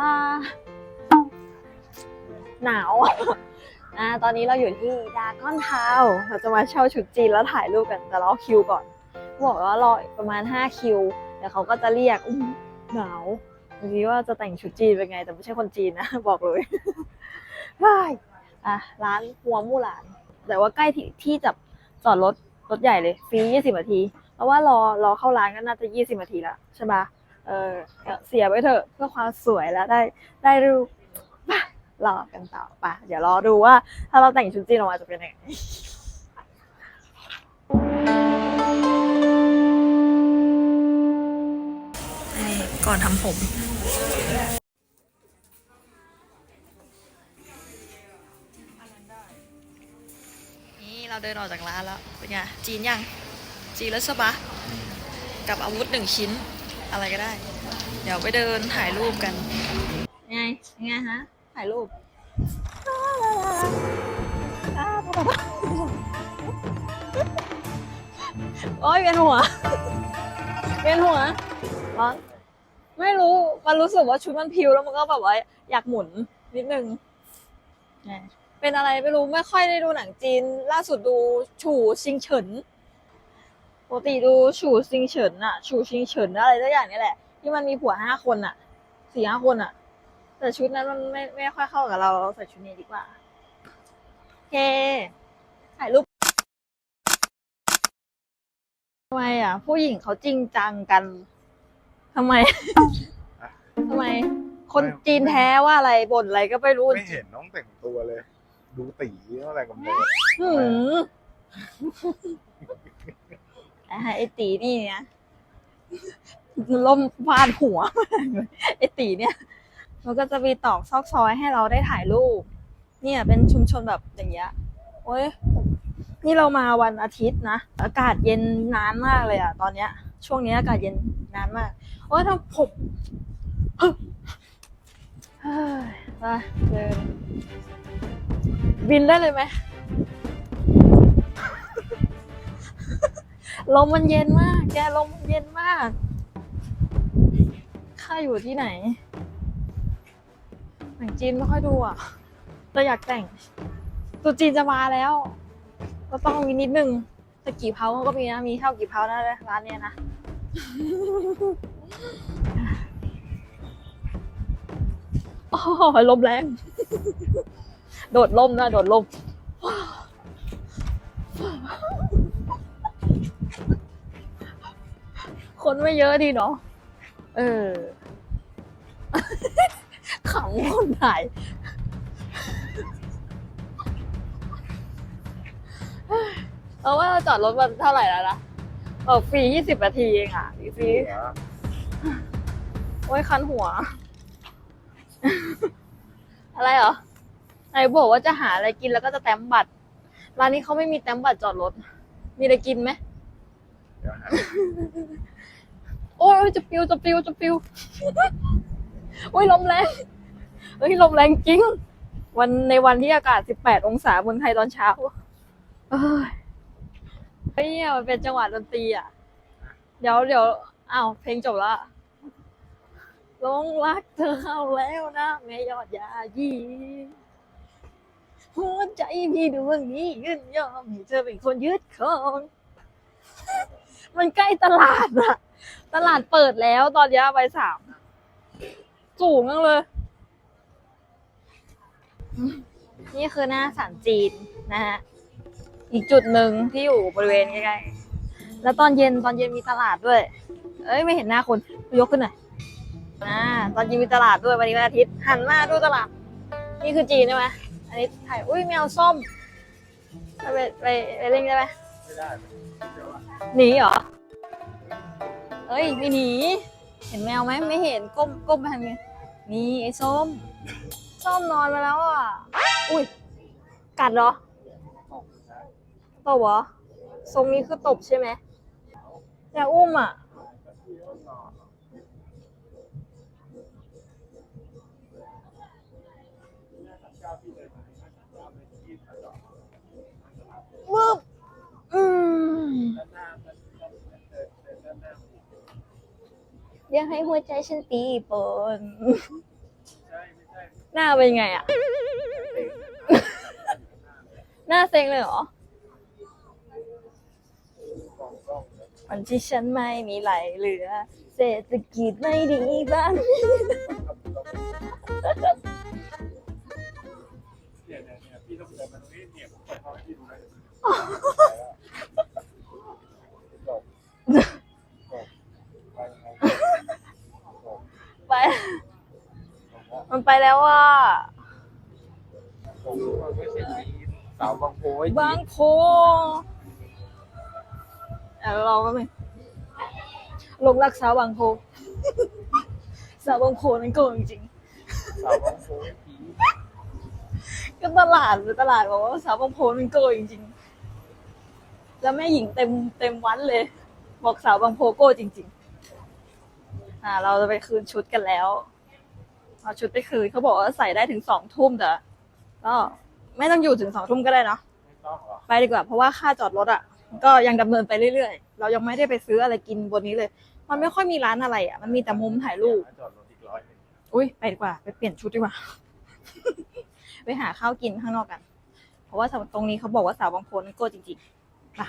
อ่าหนาว อ่า ตอนนี้เราอยู่ที่ดาก้อนทาวเราจะมาเช่าชุดจีนแล้วถ่ายรูปกัน แต่รอคิวก่อน บอกว่ารอประมาณ 5 คิว เดี๋ยวเขาก็จะเรียกอุ้มหนาวดูสิว่าจะแต่งชุดจีนเป็นไง แต่ไม่ใช่คนจีนนะ บอกเลยว้ายอะ ร้านหัวมู่หลาน แต่ว่าใกล้ที่ที่จับจอดรถรถใหญ่เลย ฟรี 20นาที เพราะว่ารอรอเข้าร้านก็น่าจะ 20นาทีแล้วใช่ปะ เออเสียไปเถอะเพื่อความสวยแล้วได้ได้รูปรอกันต่อไปเดี๋ยวรอดูว่า ถ้าเราแต่งชุดจีนออกมาจะเป็นยังไงนี่ก่อนทำผมนี่เราเดินออกจากร้านแล้วเป็นไงจีนยัง จีนแล้วใช่ปะกับอาวุธหนึ่งชิ้น อะไรก็ได้ เดี๋ยวไปเดินถ่ายรูปกัน ไง ไงฮะ ถ่ายรูปโอ้ยเวียนหัวเวียนหัวร้อนไม่รู้ มันรู้สึกว่าชุดมันพิวแล้วมันก็แบบว่าอยากหมุนนิดนึงไงเป็นอะไรไม่รู้ไม่ค่อยได้ดูหนังจีน ล่าสุดดูฉู่ซิงเฉินป กติดูฉู่ซิงเฉินอะฉู่ซิงเฉินอะไรสักอย่างนี่แหละ ที่มันมีผัวห้าคนอะสี่ห้าคนอะแต่ชุดนั้นมันไม่ไม่ค่อยเข้ากับเราเราใส่ชุดนี้ดีกว่าโอเคถ่ายรูปทำไมอะ ผู้หญิงเขาจริงจังกันทำไมทำไม คนจีนแท้ว่าอะไรบ่นอะไรก็ไม่รู้ไม่เห็นน้องแต่งตัวเลย ดูตีอะไรกับโมหืม ไอ้ไอตีนี่เนี่ยล่มฟาดหัวไอตีเนี่ยมันก็จะมีตอกซอกซอยให้เราได้ถ่ายรูป เนี่ยเป็นชุมชนแบบอย่างเงี้ยโอ้ยนี่เรามาวันอาทิตย์นะ อากาศเย็นนานมากเลยอะตอนเนี้ย ช่วงนี้อากาศเย็นนานมากโอ้ยทำผมเฮ้ยไปเดินบินได้เลยไหม ลมมันเย็นมาก แกลมมันเย็นมาก ข้าอยู่ที่ไหน หนังจีนไม่ค่อยดูอะเราอยากแต่งตัวจีนจะมาแล้ว ก็ต้องมีนิดนึงแต่กี่เพาเขาก็มีนะ มีเท่ากี่เพานะร้านเนี้ยนะ โอ้ยลมแรง โดดล่มนะ โดดล่ม คนไม่เยอะดีเนาะ เออขำคนถ่ายเอาว่าเราจอดรถมันเท่าไหร่แล้วนะเออฟรียี่สิบนาทีเองอะฟรีฟรีโอ้ยคันหัว อะไรเหรอไหนบอกว่าจะหาอะไรกินแล้วก็จะแต้มบัตร ร้านนี้เขาไม่มีแต้มบัตรจอดรถ มีอะไรกินไหมเดี๋ยวหาโอ้ยจะปิวจะปิวจะปิวโอ้ยลมแรงเฮ้ยลมแรงจริง วันในวันที่อากาศ 18 องศาเมืองไทยตอนเช้าเอ้ยเฮ้ยเนี่ยมันเป็นจังหวะดนตรีอะ เดี๋ยวเดี๋ยวอ้าวเพลงจบล้อะลงรักเธอเข้าแล้วนะแม่ยอดยายีหัวใจพี่ดวงนี้ยืนยอมให้เธอเป็นคนยึดครอง มันใกล้ตลาดอะตลาดเปิดแล้วตอนนี้ยใบายสามสูงมากเลย นี่คือหน้าสันจีนนะฮะ อีกจุดหนึ่งที่อยู่บริเวณใกล้ๆ แล้วตอนเย็นตอนเย็นมีตลาดด้วย เอ้ยไม่เห็นหน้าคนยกขึ้นหน่อยอ่าตอนเย็นมีตลาดด้วยวันนี้วันอาทิตย์หันมาดูตลาด นี่คือจีนใช่ไหมอันนี้ถ่ายอุ้ยแมวส้มไปไปไปเล่นได้ไหมไม่ได้เดี๋ยว หนีเหรอ เอ้ยไม่หนี เห็นแมวไหมไม่เห็นก้มก้มไปทางนี้นี่ไอ้ส้ม ส้มนอนไปแล้วอะ อุ้ย กัดเหรอ ตบเหรอ ทรงนี้คือตบใช่ไหม อย่าอุ้มอะ อยากให้หัวใจฉันตีปนหน้าเป็นไงอะหน้าเซ็งเลยเหรอวันที่ฉันไม่มีไหลเหลือ เศรษฐกิจไม่ดีบ้างเนี่ยเนี่ยเนี่ยพี่ต้องเดินมาตรงนี้เนี่ยผมเปิดห้องให้พี่ดูนะจบจบไปยังไงจบ ไป มันไปแล้วอะจบว่าไม่ใช่จีนสาวบางโพไว้บาจีงนโพอะเราก็ไม่ลงรักสาวบางโพสาวบางโพนั่นโกงจริงสาวบางโพไว้จีนๆก็ตลาดหรือตลาดบอกว่าสาวบางโพนั่นโกงจริงๆแล้วแม่หญิงเต็มเต็มวันเลย บอกสาวบางโพโก้จริง ๆ อ่า เราจะไปคืนชุดกันแล้ว เอาชุดไปคืนเขาบอกว่าใส่ได้ถึงสองทุ่มแต่ก็ไม่ต้องอยู่ถึงสองทุ่มก็ได้เนาะไม่ต้องหรอกไปดีกว่า เพราะว่าค่าจอดรถอะ ก็ยังดำเนินไปเรื่อยๆ เรายังไม่ได้ไปซื้ออะไรกินบนนี้เลย มันไม่ค่อยมีร้านอะไรอะ มันมีแต่มุมถ่ายรูป จอดรถอีกร้อยหนึ่งอุ้ยไปดีกว่า ไปเปลี่ยนชุดดีกว่า ไปหาข้าวกินข้างนอกกัน เพราะว่าตรงนี้เขาบอกว่าสาวบางโพนโก้จริงๆป่ะ